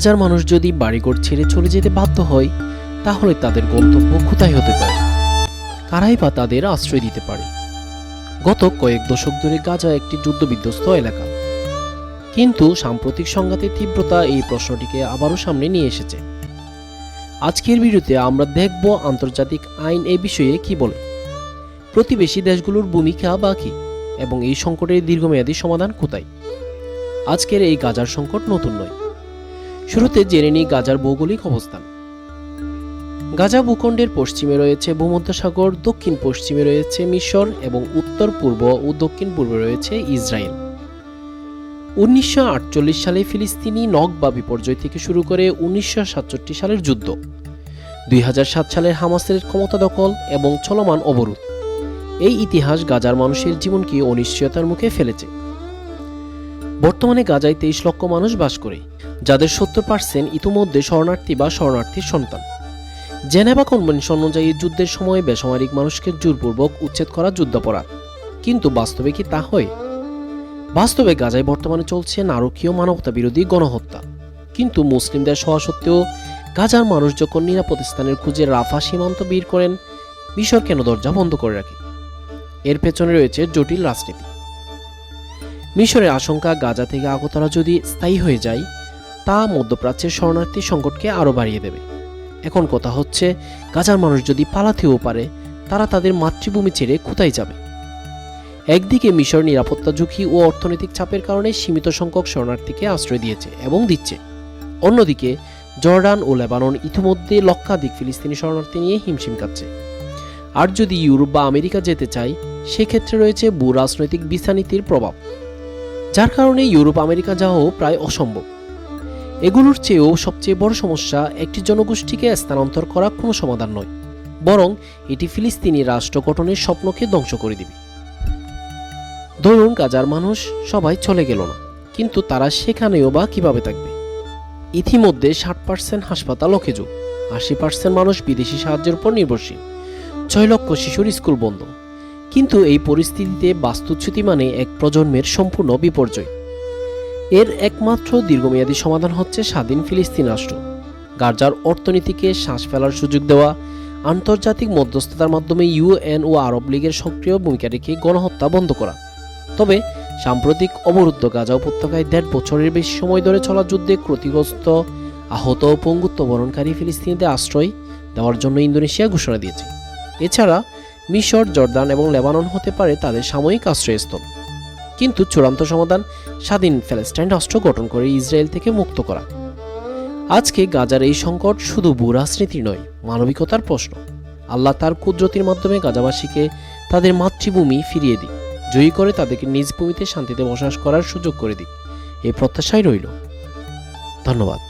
গাজার মানুষ যদি বাড়িঘর ছেড়ে চলে যেতে বাধ্য হয়, তাহলে তাদের গন্তব্য কোথায় হতে পারে? কারাই বা তাদের আশ্রয় দিতে পারে? গত কয়েক দশক ধরে গাজা একটি যুদ্ধবিধ্বস্ত এলাকা। কিন্তু সাম্প্রতিক সংঘাতের তীব্রতা এই প্রশ্নটিকে আবারও সামনে নিয়ে এসেছে। আজকের ভিডিওতে আমরা দেখব আন্তর্জাতিক আইন এ বিষয়ে কি বলে। প্রতিবেশী দেশগুলোর ভূমিকা বা এবং এই সংকটের দীর্ঘমেয়াদী সমাধান কোথায়? আজকের এই গাজার সংকট নতুন নয়। শুরুতে জেনে নিই গাজার ভৌগোলিক অবস্থান। গাজা ভূখণ্ডের পশ্চিমে রয়েছে ভূমধ্যসাগর, দক্ষিণ পশ্চিমে রয়েছে মিশর এবং উত্তর, পূর্ব ও দক্ষিণ পূর্বে রয়েছে ইসরায়েল। উনিশশো আটচল্লিশ সালে ফিলিস্তিনি নগ নকবা বিপর্যয় থেকে শুরু করে উনিশশো সাতষট্টি সালের যুদ্ধ। দুই হাজার সাত সালের হামাসের ক্ষমতা দখল এবং চলমান অবরোধ। এই ইতিহাস গাজার মানুষের জীবনকে অনিশ্চয়তার মুখে ফেলেছে। বর্তমানে গাজায় তেইশ লক্ষ মানুষ বাস করে, যাদের সত্তর পার্সেন্ট ইতিমধ্যে শরণার্থী বা শরণার্থীর সন্তান। জেনেভা কনভেনশন অনুযায়ী যুদ্ধের সময় বেসামরিক মানুষকে জোরপূর্বক উচ্ছেদ করা যুদ্ধাপরাধ। কিন্তু বাস্তবে কি তা হয়? বাস্তবে গাজায় বর্তমানে চলছে নারকীয় মানবতা বিরোধী গণহত্যা। কিন্তু মুসলিমদের সহা সত্ত্বেও গাজার মানুষ যখন নিরাপদ স্থানের খুঁজে রাফা সীমান্ত বীর করেন, মিশর কেন দরজা বন্ধ করে রাখে? এর পেছনে রয়েছে জটিল রাজনীতি। মিশরের আশঙ্কা গাজা থেকে আগতরা যদি স্থায়ী হয়ে যায়, তা মধ্যপ্রাচ্যের শরণার্থী সংকটকে আরও বাড়িয়ে দেবে। এখন কথা হচ্ছে, গাজার মানুষ যদি পালাতেও পারে, তারা তাদের মাতৃভূমি ছেড়ে কোথায় যাবে? একদিকে মিশর নিরাপত্তা ঝুঁকি ও অর্থনৈতিক চাপের কারণে সীমিত সংখ্যক শরণার্থীকে আশ্রয় দিয়েছে এবং দিচ্ছে। অন্যদিকে, জর্ডান ও লেবানন ইতিমধ্যে লক্ষাধিক ফিলিস্তিনি শরণার্থী নিয়ে হিমশিম খাচ্ছে। আর যদি ইউরোপ বা আমেরিকা যেতে চায়, সেক্ষেত্রে রয়েছে ভূ রাজনৈতিক ভিসা নীতির প্রভাব। যার কারণে ইউরোপ, আমেরিকা যাওয়াও প্রায় অসম্ভব। এগুলোর চেয়েও সবচেয়ে বড় সমস্যা একটি জনগোষ্ঠীকে স্থানান্তর করা কোনো সমাধান নয়, বরং এটি ফিলিস্তিনি রাষ্ট্র গঠনের স্বপ্নকে ধ্বংস করে দিবে। ধরুন, গাজার মানুষ সবাই চলে গেল না, কিন্তু তারা সেখানেও বা কীভাবে থাকবে? ইতিমধ্যে ষাট পার্সেন্ট হাসপাতাল অকেজো, আশি পার্সেন্ট মানুষ বিদেশি সাহায্যের উপর নির্ভরশীল, ছয় লক্ষ শিশুর স্কুল বন্ধ। কিন্তু এই পরিস্থিতিতে বাস্তুচ্যুতি মানে এক প্রজন্মের সম্পূর্ণ বিপর্যয়। এর একমাত্র দীর্ঘমেয়াদী সমাধান হচ্ছে স্বাধীন ফিলিস্তিন রাষ্ট্র। গার্জার অর্থনীতিকে শ্বাস ফেলার সুযোগ দেওয়া, আন্তর্জাতিক মধ্যস্থতার মাধ্যমে ইউএন ও আরব লীগের সক্রিয় ভূমিকা রেখে গণহত্যা বন্ধ করা। তবে সাম্প্রতিক অবরুদ্ধ গাজা উপত্যকায় দেড় বছরের বেশি সময় ধরে চলা যুদ্ধে ক্ষতিগ্রস্ত, আহত ও পঙ্গুত্ব বরণকারী ফিলিস্তিনিদের আশ্রয় দেওয়ার জন্য ইন্দোনেশিয়া ঘোষণা দিয়েছে। এছাড়া মিশর, জর্দান এবং লেবানন হতে পারে তাদের সাময়িক আশ্রয়স্থল। কিন্তু চূড়ান্ত সমাধান স্বাধীন প্যালেস্টাইন রাষ্ট্র গঠন করে ইসরায়েল থেকে মুক্ত করা। আজকে গাজার এই সংকট শুধু রাজনীতি নয়, মানবিকতার প্রশ্ন। আল্লাহ তার কুদরতির মাধ্যমে গাজাবাসীকে তাদের মাতৃভূমি ফিরিয়ে দিক। জয়ী করে তাদেরকে নিজ ভূমিতে শান্তিতে বসবাস করার সুযোগ করে দিক। এই প্রত্যাশাই রইল। ধন্যবাদ।